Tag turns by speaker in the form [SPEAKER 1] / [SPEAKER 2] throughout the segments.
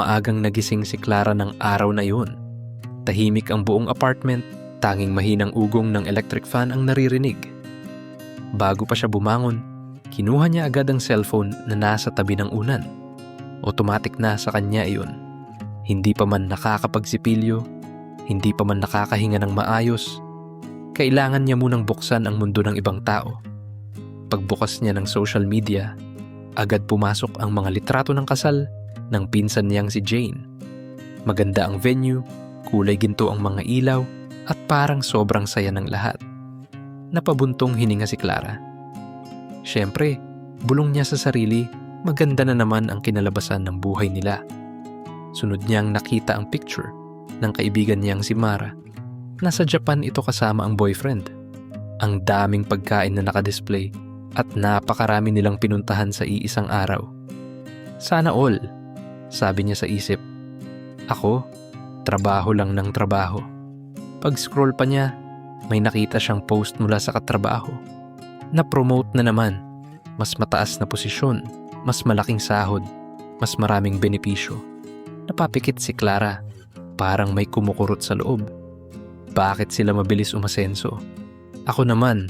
[SPEAKER 1] Maagang nagising si Clara ng araw na yun. Tahimik ang buong apartment, tanging mahinang ugong ng electric fan ang naririnig. Bago pa siya bumangon, kinuha niya agad ang cellphone na nasa tabi ng unan. Automatic na sa kanya iyon. Hindi pa man nakakapagsipilyo, hindi pa man nakakahinga ng maayos, kailangan niya munang buksan ang mundo ng ibang tao. Pagbukas niya ng social media, agad pumasok ang mga litrato ng kasal ng pinsan niyang si Jane. Maganda ang venue, kulay ginto ang mga ilaw, at parang sobrang saya ng lahat. Napabuntong hininga si Clara. Siyempre, bulong niya sa sarili, maganda na naman ang kinalabasan ng buhay nila. Sunod niyang nakita ang picture ng kaibigan niyang si Mara. Nasa Japan ito kasama ang boyfriend. Ang daming pagkain na nakadisplay at napakarami nilang pinuntahan sa iisang araw. Sana all, sabi niya sa isip. Ako, trabaho lang ng trabaho. Pag-scroll pa niya, may nakita siyang post mula sa katrabaho. Na-promote na naman. Mas mataas na posisyon, mas malaking sahod, mas maraming benepisyo. Napapikit si Clara. Parang may kumukurot sa loob. Bakit sila mabilis umasenso? Ako naman,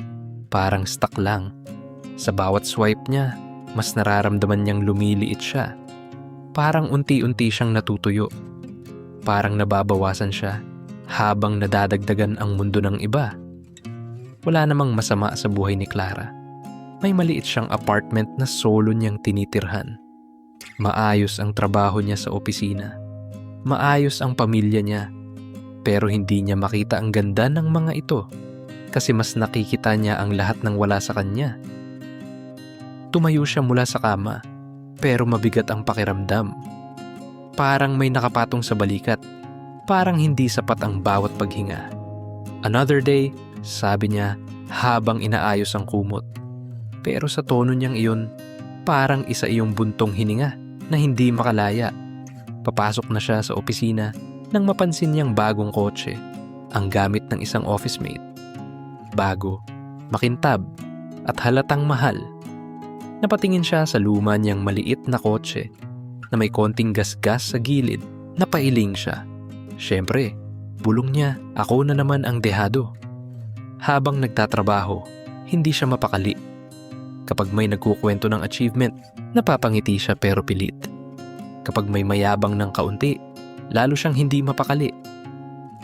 [SPEAKER 1] parang stuck lang. Sa bawat swipe niya, mas nararamdaman niyang lumiliit siya. Parang unti-unti siyang natutuyo. Parang nababawasan siya habang nadadagdagan ang mundo ng iba. Wala namang masama sa buhay ni Clara. May maliit siyang apartment na solo niyang tinitirhan. Maayos ang trabaho niya sa opisina. Maayos ang pamilya niya. Pero hindi niya makita ang ganda ng mga ito kasi mas nakikita niya ang lahat ng wala sa kanya. Tumayo siya mula sa kama pero mabigat ang pakiramdam. Parang may nakapatong sa balikat. Parang hindi sapat ang bawat paghinga. Another day, sabi niya habang inaayos ang kumot. Pero sa tono niyang iyon, parang isa iyong buntong hininga na hindi makalaya. Papasok na siya sa opisina nang mapansin niyang bagong kotse, ang gamit ng isang office mate. Bago, makintab, at halatang mahal. Napatingin siya sa luma niyang maliit na kotse na may konting gasgas sa gilid. Napailing siya. Siyempre, bulong niya, ako na naman ang dehado. Habang nagtatrabaho, hindi siya mapakali. Kapag may nagkukwento ng achievement, napapangiti siya pero pilit. Kapag may mayabang ng kaunti, lalo siyang hindi mapakali.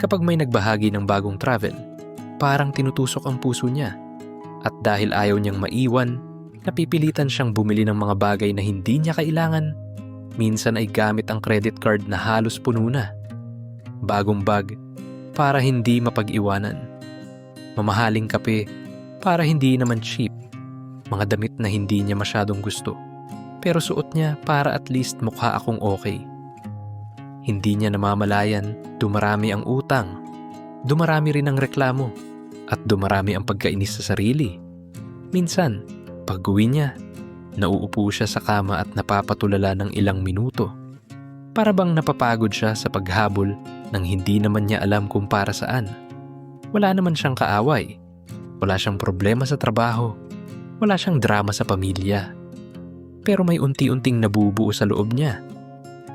[SPEAKER 1] Kapag may nagbahagi ng bagong travel, parang tinutusok ang puso niya. At dahil ayaw niyang maiwan, napipilitan siyang bumili ng mga bagay na hindi niya kailangan. Minsan ay gamit ang credit card na halos puno na. Bagong bag para hindi mapag-iwanan. Mamahaling kape para hindi naman cheap. Mga damit na hindi niya masyadong gusto. Pero suot niya para at least mukha akong okay. Hindi niya namamalayan, dumarami ang utang. Dumarami rin ang reklamo. At dumarami ang pagkainis sa sarili. Minsan, pag uwi niya, nauupo siya sa kama at napapatulala ng ilang minuto. Para bang napapagod siya sa paghabol nang hindi naman niya alam kung para saan. Wala naman siyang kaaway. Wala siyang problema sa trabaho. Wala siyang drama sa pamilya. Pero may unti-unting nabubuo sa loob niya.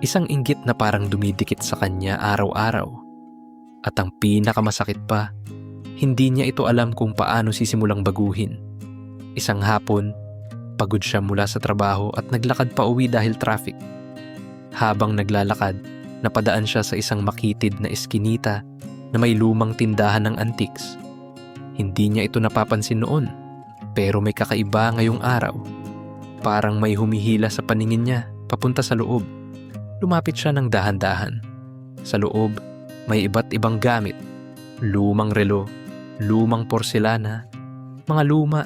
[SPEAKER 1] Isang inggit na parang dumidikit sa kanya araw-araw. At ang pinakamasakit pa, hindi niya ito alam kung paano sisimulang baguhin. Isang hapon, pagod siya mula sa trabaho at naglakad pa uwi dahil traffic. Habang naglalakad, napadaan siya sa isang makitid na eskinita na may lumang tindahan ng antiques. Hindi niya ito napapansin noon, pero may kakaiba ngayong araw. Parang may humihila sa paningin niya papunta sa loob. Lumapit siya ng dahan-dahan. Sa loob, may iba't ibang gamit. Lumang relo, lumang porselana, mga luma,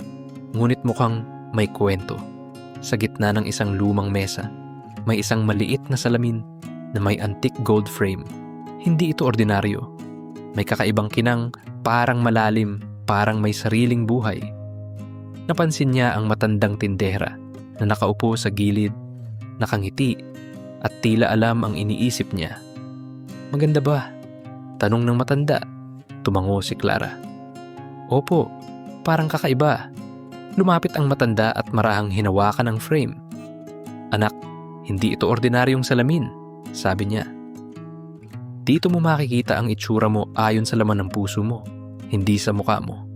[SPEAKER 1] ngunit mukhang may kwento. Sa gitna ng isang lumang mesa, may isang maliit na salamin na may antique gold frame. Hindi ito ordinaryo. May kakaibang kinang, parang malalim, parang may sariling buhay. Napansin niya ang matandang tindera na nakaupo sa gilid, nakangiti, at tila alam ang iniisip niya. Maganda ba? Tanong ng matanda. Tumango si Clara. Opo, parang kakaiba. Lumapit ang matanda at marahang hinawakan ang frame. Anak, hindi ito ordinaryong salamin. sabi niya. Dito mo makikita ang itsura mo ayon sa laman ng puso mo, hindi sa mukha mo.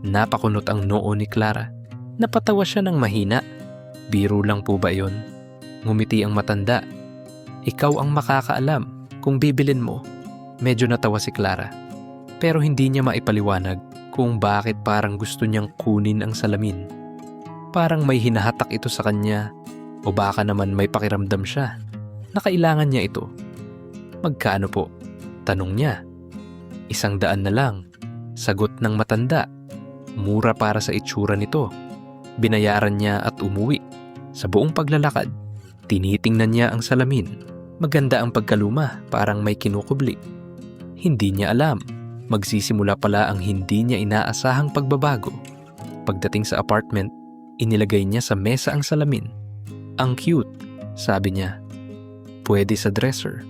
[SPEAKER 1] Napakunot ang noo ni Clara. Napatawa siya ng mahina. Biro lang po ba yon? Ngumiti ang matanda. Ikaw ang makakaalam kung bibilin mo. Medyo natawa si Clara. Pero hindi niya maipaliwanag kung bakit parang gusto niyang kunin ang salamin. Parang may hinahatak ito sa kanya o baka naman may pakiramdam siya na kailangan niya ito. Magkano po? Tanong niya. Isang daan na lang. Sagot ng matanda. Mura para sa itsura nito. Binayaran niya at umuwi. Sa buong paglalakad, tinitingnan niya ang salamin. Maganda ang pagkaluma, parang may kinukubli. Hindi niya alam. Magsisimula pala ang hindi niya inaasahang pagbabago. Pagdating sa apartment, inilagay niya sa mesa ang salamin. Ang cute, sabi niya. Pwede sa dresser.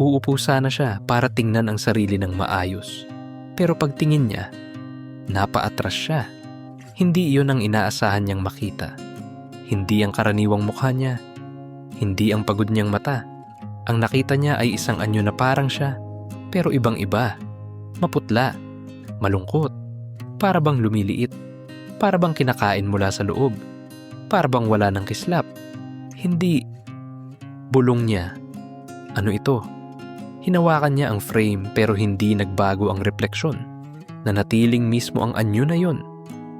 [SPEAKER 1] Uupo sana siya para tingnan ang sarili ng maayos. Pero pagtingin niya, napaatras siya. Hindi iyon ang inaasahan niyang makita. Hindi ang karaniwang mukha niya. Hindi ang pagod niyang mata. Ang nakita niya ay isang anyo na parang siya, pero ibang iba. Maputla, malungkot, para bang lumiliit, para bang kinakain mula sa loob, para bang wala ng kislap. Hindi. Bulong niya. Ano ito? Hinawakan niya ang frame pero hindi nagbago ang refleksyon. Nanatiling mismo ang anyo na yon.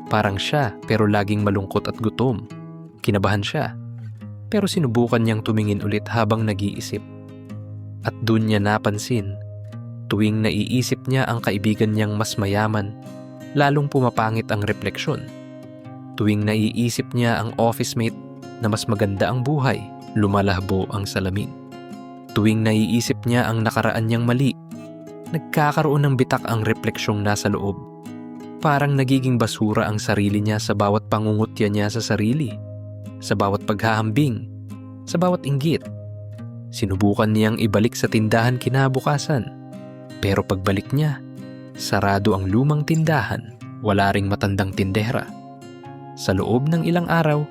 [SPEAKER 1] Parang siya pero laging malungkot at gutom. Kinabahan siya. Pero sinubukan niyang tumingin ulit habang nag-iisip. At dun niya napansin, tuwing naiisip niya ang kaibigan niyang mas mayaman, lalong pumapangit ang refleksyon. Tuwing naiisip niya ang office mate na mas maganda ang buhay, lumalahbo ang salamin. Tuwing naiisip niya ang nakaraan niyang mali, nagkakaroon ng bitak ang refleksyong nasa loob. Parang nagiging basura ang sarili niya sa bawat pangungutya niya sa sarili, sa bawat paghahambing, sa bawat inggit. Sinubukan niyang ibalik sa tindahan kinabukasan. Pero pagbalik niya, sarado ang lumang tindahan, wala ring matandang tindera. Sa loob ng ilang araw,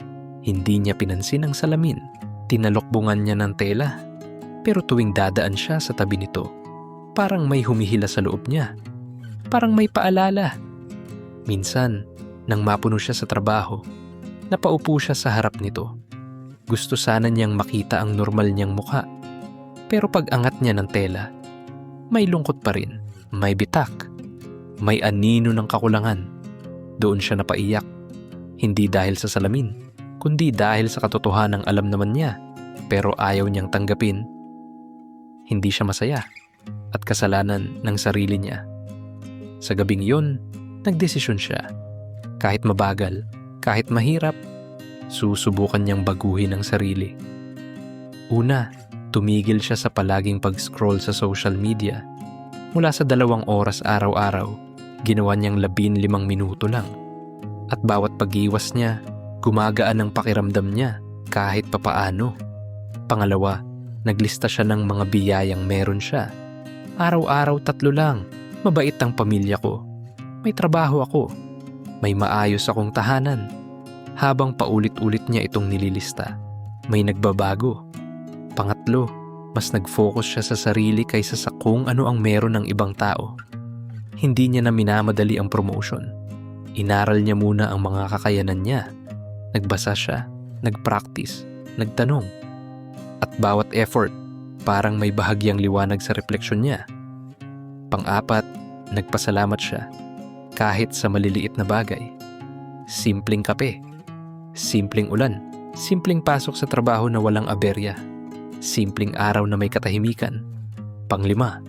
[SPEAKER 1] hindi niya pinansin ang salamin. Tinalokbungan niya ng tela. Pero tuwing dadaan siya sa tabi nito, parang may humihila sa loob niya. Parang may paalala. Minsan, nang mapuno siya sa trabaho, napaupo siya sa harap nito. Gusto sana niyang makita ang normal niyang mukha. Pero pag angat niya ng tela, may lungkot pa rin, may bitak, may anino ng kakulangan. Doon siya napaiyak. Hindi dahil sa salamin, kundi dahil sa katotohanan alam naman niya, pero ayaw niyang tanggapin. Hindi siya masaya at kasalanan ng sarili niya. Sa gabing yun, nagdesisyon siya. Kahit mabagal, kahit mahirap, susubukan niyang baguhin ang sarili. Una, tumigil siya sa palaging pag-scroll sa social media. Mula sa dalawang oras araw-araw, ginawa niyang labin limang minuto lang. At bawat pag-iwas niya, gumagaan ang pakiramdam niya kahit papaano. Pangalawa, naglista siya ng mga biyayang meron siya. Araw-araw tatlo lang, mabait ang pamilya ko. May trabaho ako. May maayos akong tahanan. Habang paulit-ulit niya itong nililista, may nagbabago. Pangatlo, mas nag-focus siya sa sarili kaysa sa kung ano ang meron ng ibang tao. Hindi niya na minamadali ang promotion. Inaral niya muna ang mga kakayanan niya. Nagbasa siya, nagpractice, nagtanong. At bawat effort, parang may bahagyang liwanag sa refleksyon niya. Pang-apat, nagpasalamat siya. Kahit sa maliliit na bagay. Simpleng kape. Simpleng ulan. Simpleng pasok sa trabaho na walang aberya. Simpleng araw na may katahimikan. Panglima,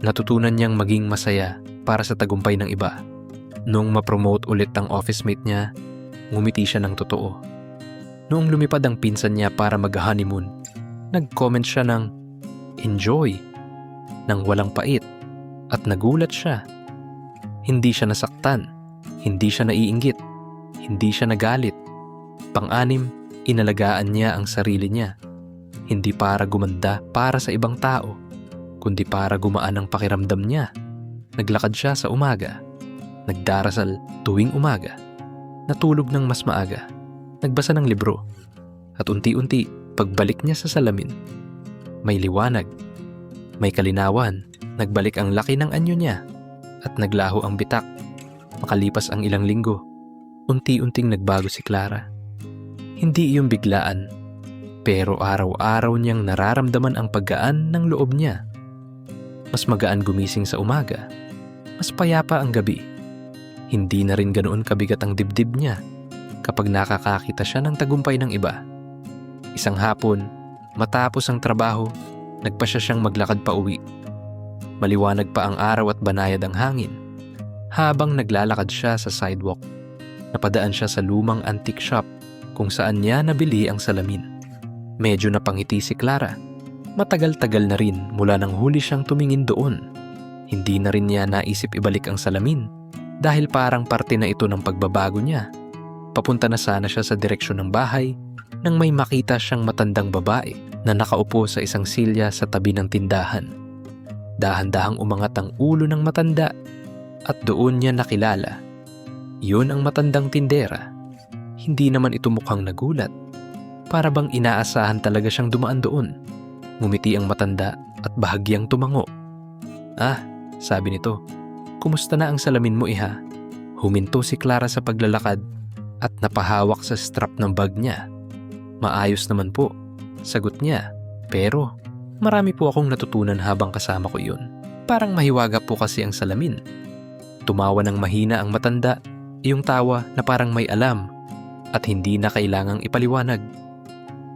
[SPEAKER 1] natutunan niyang maging masaya para sa tagumpay ng iba. Nung ma-promote ulit ang office mate niya, ngumiti siya ng totoo. Noong lumipad ang pinsan niya para mag-honeymoon, nag-comment siya ng enjoy, nang walang pait, at nagulat siya. Hindi siya nasaktan, hindi siya naiinggit, hindi siya nagalit. Pang-anim, inalagaan niya ang sarili niya. Hindi para gumanda para sa ibang tao, kundi para gumaan ang pakiramdam niya. Naglakad siya sa umaga. Nagdarasal tuwing umaga. Natulog ng mas maaga. Nagbasa ng libro. At unti-unti, pagbalik niya sa salamin, may liwanag, may kalinawan, nagbalik ang laki ng anyo niya at naglaho ang bitak. Makalipas ang ilang linggo, unti-unting nagbago si Clara. Hindi iyon biglaan, pero araw-araw niyang nararamdaman ang paggaan ng loob niya. Mas magaan gumising sa umaga, mas payapa ang gabi. Hindi na rin ganoon kabigat ang dibdib niya kapag nakakakita siya ng tagumpay ng iba. Isang hapon, matapos ang trabaho, nagpa siya siyang maglakad pa uwi. Maliwanag pa ang araw at banayad ang hangin. Habang naglalakad siya sa sidewalk, napadaan siya sa lumang antique shop kung saan niya nabili ang salamin. Medyo napangiti si Clara. Matagal-tagal na rin mula nang huli siyang tumingin doon. Hindi na rin niya naisip ibalik ang salamin dahil parang parte na ito ng pagbabago niya. Papunta na sana siya sa direksyon ng bahay nang may makita siyang matandang babae na nakaupo sa isang silya sa tabi ng tindahan. Dahan-dahang umangat ang ulo ng matanda at doon niya nakilala. Yun ang matandang tindera. Hindi naman ito mukhang nagulat. Para bang inaasahan talaga siyang dumaan doon. Ngumiti ang matanda at bahagyang tumango. Ah, sabi nito, kumusta na ang salamin mo iha? Huminto si Clara sa paglalakad at napahawak sa strap ng bag niya. Maayos naman po, sagot niya. Pero marami po akong natutunan habang kasama ko yun. Parang mahiwaga po kasi ang salamin. Tumawa ng mahina ang matanda, iyong tawa na parang may alam at hindi na kailangang ipaliwanag.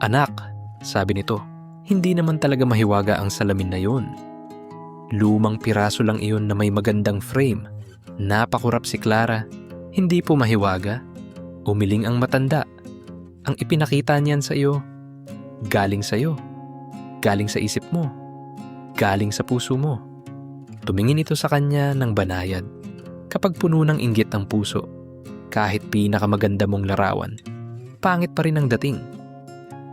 [SPEAKER 1] Anak, sabi nito, hindi naman talaga mahiwaga ang salamin na yun. Lumang piraso lang iyon na may magandang frame. Napakurap si Clara. Hindi po mahiwaga. Umiling ang matanda. Ang ipinakita niyan sa iyo, galing sa iyo. Galing sa isip mo. Galing sa puso mo. Tumingin ito sa kanya ng banayad. Kapag puno ng inggit ang puso, kahit pinakamaganda mong larawan, pangit pa rin ang dating.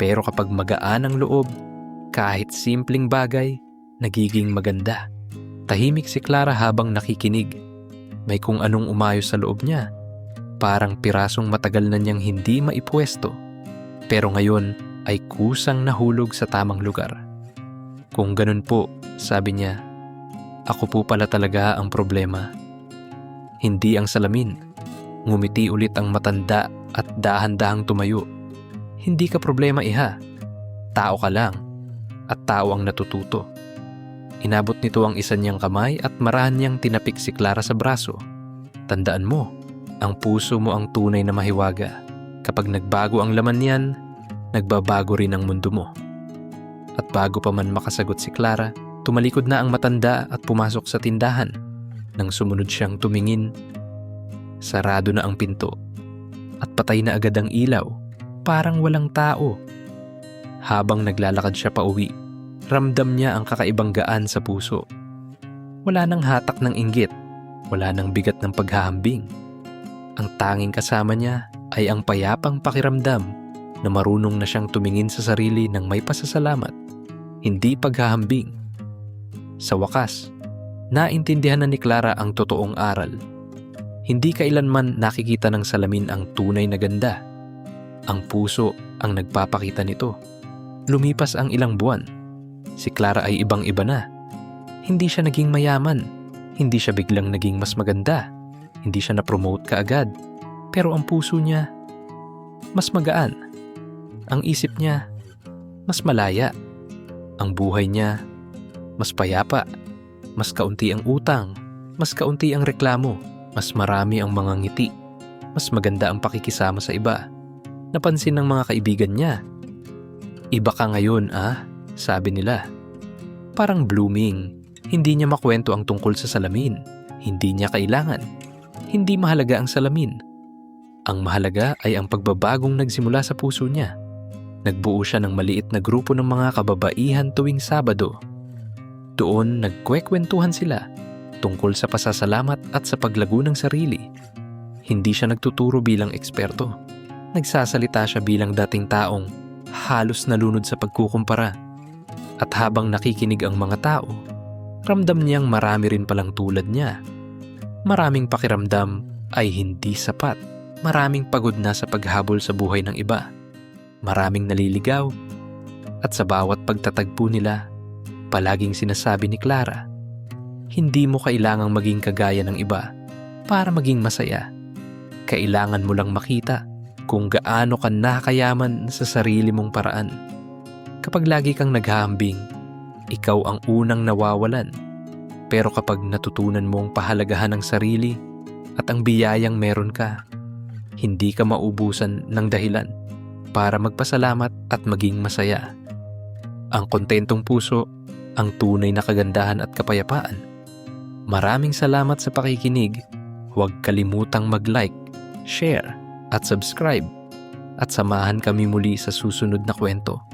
[SPEAKER 1] Pero kapag magaan ang loob, kahit simpleng bagay, nagiging maganda. Tahimik si Clara habang nakikinig. May kung anong umayos sa loob niya. Parang pirasong matagal na niyang hindi maipwesto. Pero ngayon ay kusang nahulog sa tamang lugar. Kung ganun po, sabi niya, ako po pala talaga ang problema. Hindi ang salamin. Ngumiti ulit ang matanda at dahan-dahang tumayo. Hindi ka problema iha. Tao ka lang. At tao ang natututo. Inabot nito ang isa niyang kamay at marahan niyang tinapik si Clara sa braso. Tandaan mo, ang puso mo ang tunay na mahiwaga. Kapag nagbago ang laman niyan, nagbabago rin ang mundo mo. At bago pa man makasagot si Clara, tumalikod na ang matanda at pumasok sa tindahan. Nang sumunod siyang tumingin, sarado na ang pinto at patay na agad ang ilaw, parang walang tao. Habang naglalakad siya pa uwi, ramdam niya ang kakaibang gaan sa puso. Wala nang hatak ng inggit, wala nang bigat ng paghahambing. Ang tanging kasama niya ay ang payapang pakiramdam na marunong na siyang tumingin sa sarili ng may pasasalamat, hindi paghahambing. Sa wakas, naintindihan na ni Clara ang totoong aral. Hindi kailanman nakikita ng salamin ang tunay na ganda. Ang puso ang nagpapakita nito. Lumipas ang ilang buwan. Si Clara ay ibang-iba na. Hindi siya naging mayaman. Hindi siya biglang naging mas maganda. Hindi siya na-promote kaagad. Pero ang puso niya, mas magaan. Ang isip niya, mas malaya. Ang buhay niya, mas payapa. Mas kaunti ang utang. Mas kaunti ang reklamo. Mas marami ang mga ngiti. Mas maganda ang pakikisama sa iba. Napansin ng mga kaibigan niya. Iba ka ngayon ah, sabi nila. Parang blooming. Hindi niya makwento ang tungkol sa salamin. Hindi niya kailangan. Hindi mahalaga ang salamin. Ang mahalaga ay ang pagbabagong nagsimula sa puso niya. Nagbuo siya ng maliit na grupo ng mga kababaihan tuwing Sabado. Doon nagkwekwentuhan sila tungkol sa pasasalamat at sa paglago ng sarili. Hindi siya nagtuturo bilang eksperto. Nagsasalita siya bilang dating taong halos nalunod sa pagkukumpara. At habang nakikinig ang mga tao, ramdam niyang marami rin palang tulad niya. Maraming pakiramdam ay hindi sapat. Maraming pagod na sa paghabol sa buhay ng iba. Maraming naliligaw. At sa bawat pagtatagpo nila, palaging sinasabi ni Clara, hindi mo kailangang maging kagaya ng iba para maging masaya. Kailangan mo lang makita kung gaano ka nakakayaman sa sarili mong paraan. Kapag lagi kang naghahambing, ikaw ang unang nawawalan. Pero kapag natutunan mo ang pahalagahan ng sarili at ang biyayang meron ka, hindi ka maubusan ng dahilan para magpasalamat at maging masaya. Ang kontentong puso, ang tunay na kagandahan at kapayapaan. Maraming salamat sa pakikinig. Huwag kalimutang mag-like, share, at subscribe. At samahan kami muli sa susunod na kwento.